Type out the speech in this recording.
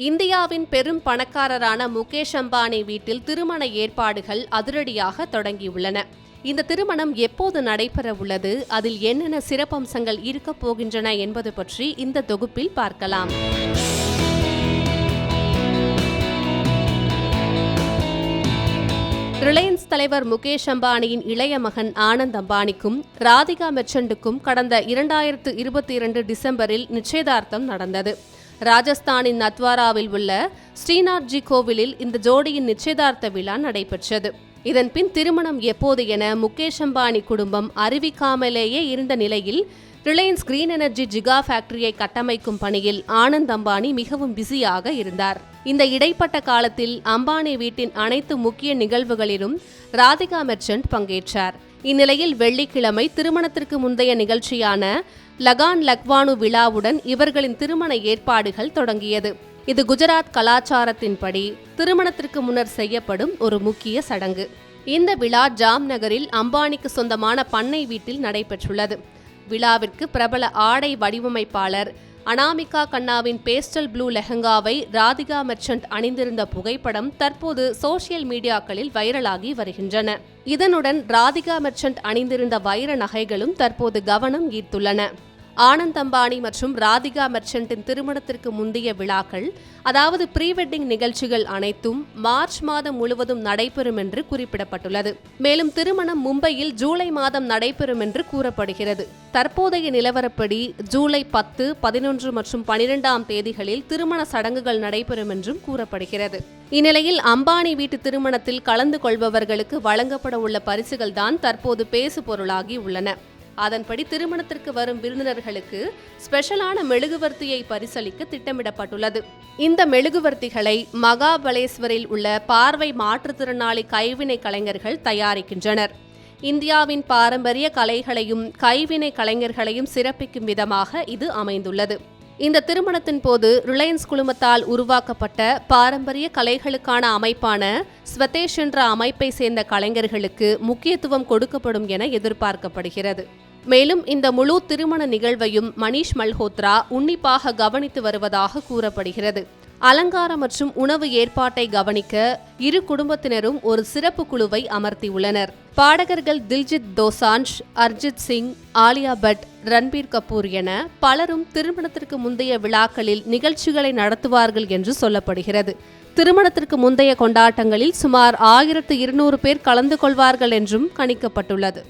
இந்தியாவின் பெரும் பணக்காரரான முகேஷ் அம்பானி வீட்டில் திருமண ஏற்பாடுகள் அதிரடியாக தொடங்கியுள்ளன. இந்த திருமணம் எப்போது நடைபெற உள்ளது? அதில் என்னென்ன சிறப்பம்சங்கள் இருக்கப் போகின்றன என்பது பற்றி இந்த தொகுப்பில் பார்க்கலாம். ரிலையன்ஸ் தலைவர் முகேஷ் அம்பானியின் இளைய மகன் ஆனந்த் அம்பானிக்கும் ராதிகா மெர்ச்சண்டுக்கும் கடந்த இரண்டாயிரத்து இருபத்தி இரண்டு டிசம்பரில் நிச்சயதார்த்தம் நடந்தது. ராஜஸ்தானின் நத்வாராவில் உள்ள ஸ்ரீநாத்ஜி கோவிலில் இந்த ஜோடியின் நிச்சயதார்த்த விழா நடைபெற்றது. இதன்பின் திருமணம் எப்போது என முகேஷ் அம்பானி குடும்பம் அறிவிக்காமலேயே இருந்த நிலையில் ரிலையன்ஸ் கிரீன் எனர்ஜி ஜிகா ஃபேக்டரியை கட்டமைக்கும் பணியில் ஆனந்த் அம்பானி மிகவும் பிஸியாக இருந்தார். இந்த இடைப்பட்ட காலத்தில் அம்பானி வீட்டின் அனைத்து முக்கிய நிகழ்வுகளிலும் ராதிகா மெர்ச்சன்ட் பங்கேற்றார். இந்நிலையில் வெள்ளிக்கிழமை திருமணத்திற்கு முந்தைய நிகழ்ச்சியான லகான் லக்வானு விழாவுடன் இவர்களின் திருமண ஏற்பாடுகள் தொடங்கியது. இது குஜராத் கலாச்சாரத்தின்படி திருமணத்திற்கு முன்னர் செய்யப்படும் ஒரு முக்கிய சடங்கு. இந்த விழா ஜாம் நகரில் அம்பானிக்கு சொந்தமான பண்ணை வீட்டில் நடைபெற்றுள்ளது. விழாவிற்கு பிரபல ஆடை வடிவமைப்பாளர் அனாமிகா கண்ணாவின் பேஸ்டல் ப்ளூ லெஹங்காவை ராதிகா மெர்ச்சன்ட் அணிந்திருந்த புகைப்படம் தற்போது சோசியல் மீடியாக்களில் வைரலாகி வருகின்றன. இதனுடன் ராதிகா மெர்ச்சன்ட் அணிந்திருந்த வைர நகைகளும் தற்போது கவனம் ஈர்த்துள்ளன. ஆனந்த் அம்பானி மற்றும் ராதிகா மெர்ச்சன்ட்டின் திருமணத்திற்கு முந்தைய விழாக்கள் அதாவது ப்ரீ வெட்டிங் நிகழ்ச்சிகள் அனைத்தும் மார்ச் மாதம் முழுவதும் நடைபெறும் என்று குறிப்பிடப்பட்டுள்ளது. மேலும் திருமணம் மும்பையில் ஜூலை மாதம் நடைபெறும் என்று கூறப்படுகிறது. தற்போதைய நிலவரப்படி ஜூலை பத்து பதினொன்று மற்றும் பனிரெண்டாம் தேதிகளில் திருமண சடங்குகள் நடைபெறும் என்றும் கூறப்படுகிறது. இந்நிலையில் அம்பானி வீட்டு திருமணத்தில் கலந்து கொள்பவர்களுக்கு வழங்கப்பட உள்ள பரிசுகள் தான் தற்போது பேசு பொருளாகி உள்ளன. அதன்படி திருமணத்திற்கு வரும் விருந்தினர்களுக்கு ஸ்பெஷலான மெழுகுவர்த்தியை பரிசளிக்க திட்டமிடப்பட்டுள்ளது. இந்த மெழுகுவர்த்திகளை மகாபலேஸ்வரில் உள்ள பார்வை மாற்றுத்திறனாளி கைவினை கலைஞர்கள் தயாரிக்கின்றனர். இந்தியாவின் பாரம்பரிய கலைகளையும் கைவினை கலைஞர்களையும் சிறப்பிக்கும் விதமாக இது அமைந்துள்ளது. இந்த திருமணத்தின் போது ரிலையன்ஸ் குழுமத்தால் உருவாக்கப்பட்ட பாரம்பரிய கலைகளுக்கான அமைப்பான ஸ்வதேஷ் என்ற அமைப்பை சேர்ந்த கலைஞர்களுக்கு முக்கியத்துவம் கொடுக்கப்படும் என எதிர்பார்க்கப்படுகிறது. மேலும் இந்த முழு திருமண நிகழ்வையும் மணிஷ் மல்ஹோத்ரா உன்னிப்பாக கவனித்து வருவதாக கூறப்படுகிறது. அலங்காரம் மற்றும் உணவு ஏற்பாட்டை கவனிக்க இரு குடும்பத்தினரும் ஒரு சிறப்பு குழுவை அமர்த்தியுள்ளனர். பாடகர்கள் தில்ஜித் தோசான்ஷ் அர்ஜித் சிங் ஆலியா பட் ரன்பீர் கபூர் என பலரும் திருமணத்திற்கு முந்தைய விழாக்களில் நிகழ்ச்சிகளை நடத்துவார்கள் என்று சொல்லப்படுகிறது. திருமணத்திற்கு முந்தைய கொண்டாட்டங்களில் சுமார் ஆயிரத்து இருநூறு பேர் கலந்து கொள்வார்கள் என்றும் கணிக்கப்பட்டுள்ளது.